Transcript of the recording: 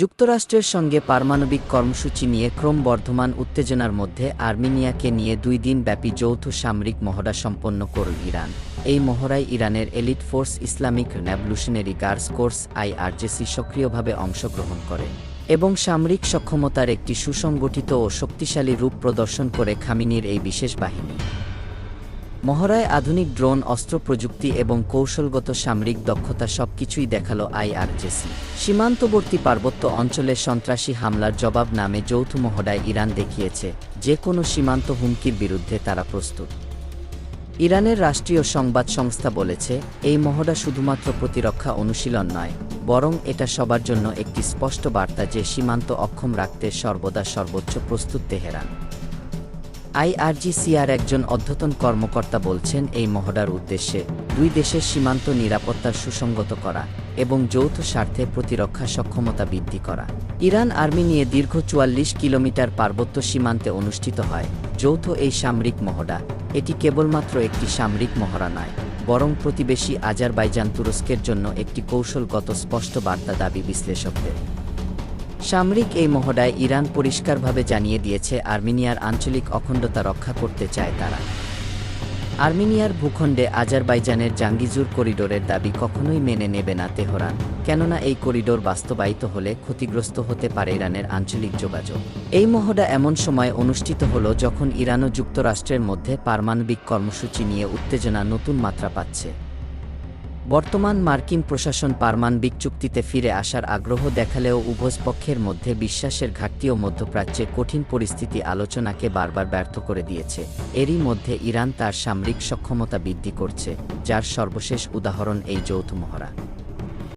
যুক্তরাষ্ট্রের সঙ্গে পারমাণবিক কর্মসূচি নিয়ে ক্রমবর্ধমান উত্তেজনার মধ্যে আর্মেনিয়াকে নিয়ে দুই দিন ব্যাপী যৌথ সামরিক মহড়া সম্পন্ন করল ইরান। এই মহড়ায় ইরানের elite force Islamic revolutionary guards corps IRGC সক্রিয়ভাবে অংশগ্রহণ করে এবং সামরিক সক্ষমতার একটি সুসংগঠিত ও শক্তিশালী রূপ প্রদর্শন করে খামিনির এই বিশেষ বাহিনী। মহড়ায় আধুনিক ড্রোন, অস্ত্র প্রযুক্তি এবং কৌশলগত সামরিক দক্ষতা সবকিছুই দেখাল আইআরজেসি। সীমান্তবর্তী পার্বত্য অঞ্চলে সন্ত্রাসী হামলার জবাব নামে যৌথ মহড়ায় ইরান দেখিয়েছে যে কোনো সীমান্ত হুমকির বিরুদ্ধে তারা প্রস্তুত। ইরানের রাষ্ট্রীয় সংবাদ সংস্থা বলেছে, এই মহড়া শুধুমাত্র প্রতিরক্ষা অনুশীলন নয়, বরং এটা সবার জন্য একটি স্পষ্ট বার্তা যে সীমান্ত অক্ষম রাখতে সর্বদা সর্বোচ্চ প্রস্তুত তেহরান। আইআরজিসিআর একজন অধ্যতন কর্মকর্তা বলছেন, এই মহড়ার উদ্দেশ্যে দুই দেশের সীমান্ত নিরাপত্তার সুসংগত করা এবং যৌথ স্বার্থে প্রতিরক্ষা সক্ষমতা বৃদ্ধি করা। ইরান আর্মি নিয়ে দীর্ঘ চুয়াল্লিশ কিলোমিটার পার্বত্য সীমান্তে অনুষ্ঠিত হয় যৌথ এই সামরিক মহড়া। এটি কেবলমাত্র একটি সামরিক মহড়া নয়, বরং প্রতিবেশী আজারবাইজান তুরস্কের জন্য একটি কৌশলগত স্পষ্ট বার্তা দাবি বিশ্লেষকদের। সামরিক এই মহড়ায় ইরান পরিষ্কারভাবে জানিয়ে দিয়েছে, আর্মেনিয়ার আঞ্চলিক অখণ্ডতা রক্ষা করতে চায় তারা। আর্মেনিয়ার ভূখণ্ডে আজারবাইজানের জাঙ্গিজুর করিডোরের দাবি কখনোই মেনে নেবে না তেহরান, কেননা এই করিডোর বাস্তবায়িত হলে ক্ষতিগ্রস্ত হতে পারে ইরানের আঞ্চলিক যোগাযোগ। এই মহড়া এমন সময় অনুষ্ঠিত হল যখন ইরান ও যুক্তরাষ্ট্রের মধ্যে পারমাণবিক কর্মসূচি নিয়ে উত্তেজনা নতুন মাত্রা পাচ্ছে। বর্তমান মার্কিন প্রশাসন পারমাণবিক চুক্তিতে ফিরে আসার আগ্রহ দেখালেও উভয় পক্ষের মধ্যে বিশ্বাসের ঘাটতি ও মধ্যপ্রাচ্যে কঠিন পরিস্থিতি আলোচনাকে বারবার ব্যর্থ করে দিয়েছে। এরই মধ্যে ইরান তার সামরিক সক্ষমতা বৃদ্ধি করছে, যার সর্বশেষ উদাহরণ এই যৌথ মহড়া।